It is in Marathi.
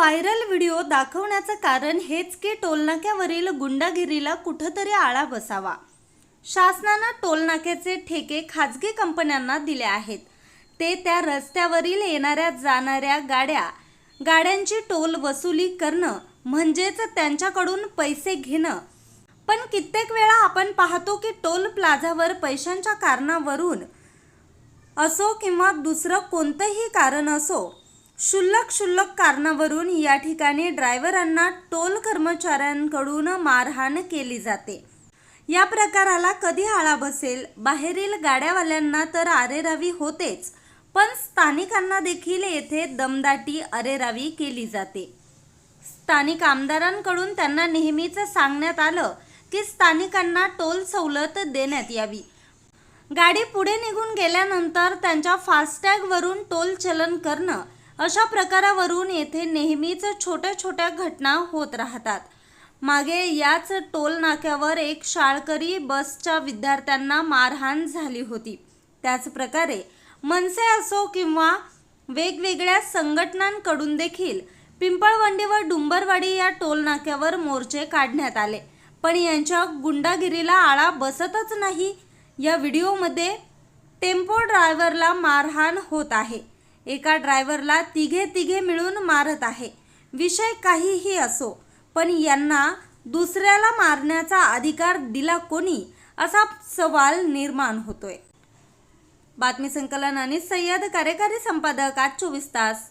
व्हायरल व्हिडिओ दाखवण्याचं कारण हेच की टोलनाक्यावरील गुंडागिरीला कुठंतरी आळा बसावा. शासनानं टोलनाक्याचे ठेके खाजगी कंपन्यांना दिले आहेत. ते त्या रस्त्यावरील येणाऱ्या जाणाऱ्या गाड्या गाड्यांची टोल वसुली करणं म्हणजेच त्यांच्याकडून पैसे घेणं. पण कित्येक वेळा आपण पाहतो की टोल प्लाझावर पैशांच्या कारणावरून असो किंवा दुसरं कोणतंही कारण असो क्षुल्लक क्षुल्लक कारणावरून या ठिकाणी ड्रायव्हरांना टोल कर्मचाऱ्यांकडून मारहाण केली जाते. या प्रकाराला कधी आळा बसेल? बाहेरील गाड्यावाल्यांना तर आरेरावी होतेच पण स्थानिकांना देखील येथे दमदाटी अरेरावी केली जाते. स्थानिक आमदारांकडून त्यांना नेहमीच सांगण्यात आलं की स्थानिकांना टोल सवलत देण्यात यावी. गाडी पुढे निघून गेल्यानंतर त्यांच्या फास्टॅगवरून टोल चलन करणं अशा प्रकारावरून येथे नेहमीच छोट्या छोट्या घटना होत राहतात. मागे याच टोल नाक्यावर एक शाळकरी बसच्या विद्यार्थ्यांना मारहाण झाली होती. त्याच प्रकारे मनसे असो किंवा वेगवेगळ्या संघटनांकडून देखील पिंपळवंडी व डुंबरवाडी या टोल नाक्यावर मोर्चे काढण्यात आले. पण यांच्या गुंडागिरीला आळा बसतच नाही. या व्हिडिओमध्ये टेम्पो ड्रायव्हरला मारहाण होत आहे. एका ड्रायव्हरला तिघे तिघे मिळून मारत आहे. विषय काहीही असो पण यांना दुसऱ्याला मारण्याचा अधिकार दिला कोणी? असा सवाल निर्माण होतोय. बातमी संकलन आणि सय्यद कार्यकारी संपादक आज चोवीस तास.